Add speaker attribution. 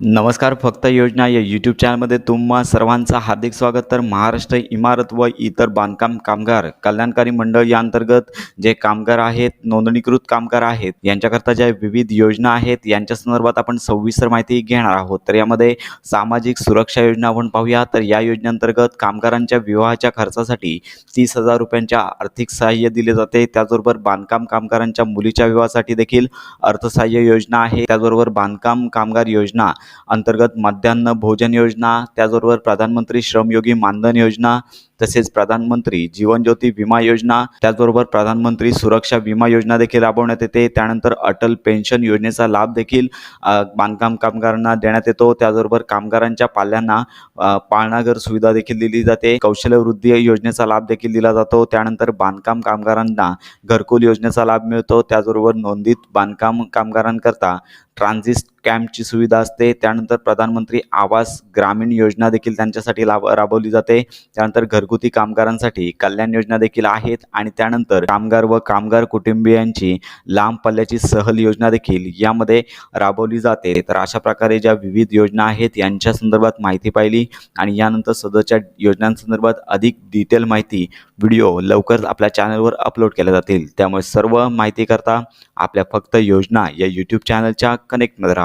Speaker 1: नमस्कार फक्त योजना या यूट्यूब चॅनलमध्ये तुम्हा सर्वांचं हार्दिक स्वागत. तर महाराष्ट्र इमारत व इतर बांधकाम कामगार कल्याणकारी मंडळ या अंतर्गत जे कामगार आहेत नोंदणीकृत कामगार आहेत यांच्याकरता ज्या विविध योजना आहेत यांच्या संदर्भात आपण सविस्तर माहिती घेणार आहोत. तर यामध्ये सामाजिक सुरक्षा योजना आपण पाहूया. तर या योजनेअंतर्गत कामगारांच्या विवाहाच्या खर्चासाठी तीस हजार रुपयांच्या आर्थिक सहाय्य दिले जाते. त्याचबरोबर बांधकाम कामगारांच्या मुलीच्या विवाहासाठी देखील अर्थसहाय्य योजना आहे. त्याचबरोबर बांधकाम कामगार योजना अंतर्गत मध्यान्ह भोजन योजना त्याचबरोबर प्रधानमंत्री श्रमयोगी मानधन योजना तसेच प्रधानमंत्री जीवन ज्योती विमा योजना त्याचबरोबर प्रधानमंत्री सुरक्षा विमा योजना देखील राबवण्यात येते. त्यानंतर अटल पेन्शन योजनेचा लाभ देखील बांधकाम कामगारांना देण्यात येतो. त्याचबरोबर कामगारांच्या पाल्यांना पाळणाघर सुविधा देखील दिली जाते. कौशल्य वृद्धी योजनेचा लाभ देखील दिला जातो. त्यानंतर बांधकाम कामगारांना घरकुल योजनेचा लाभ मिळतो. त्याचबरोबर नोंदीत बांधकाम कामगारांकरता ट्रान्झिट कॅम्पची सुविधा असते. त्यानंतर प्रधानमंत्री आवास ग्रामीण योजना देखील त्यांच्यासाठी लाभ राबवली जाते. त्यानंतर घरगुती कामगारांसाठी कल्याण योजना देखील आहेत. आणि त्यानंतर कामगार व कामगार कुटुंबियांची लांब पल्ल्याची सहल योजना देखील यामध्ये राबवली जाते. तर अशा प्रकारे ज्या विविध योजना आहेत यांच्या संदर्भात माहिती पाहिली. आणि यानंतर सदरच्या योजनांसंदर्भात अधिक डिटेल माहिती व्हिडिओ लवकरच आपल्या चॅनलवर अपलोड केल्या जातील. त्यामुळे सर्व माहिती करता आपल्या फक्त योजना या यूट्यूब चॅनलच्या कनेक्टमध्ये राहा.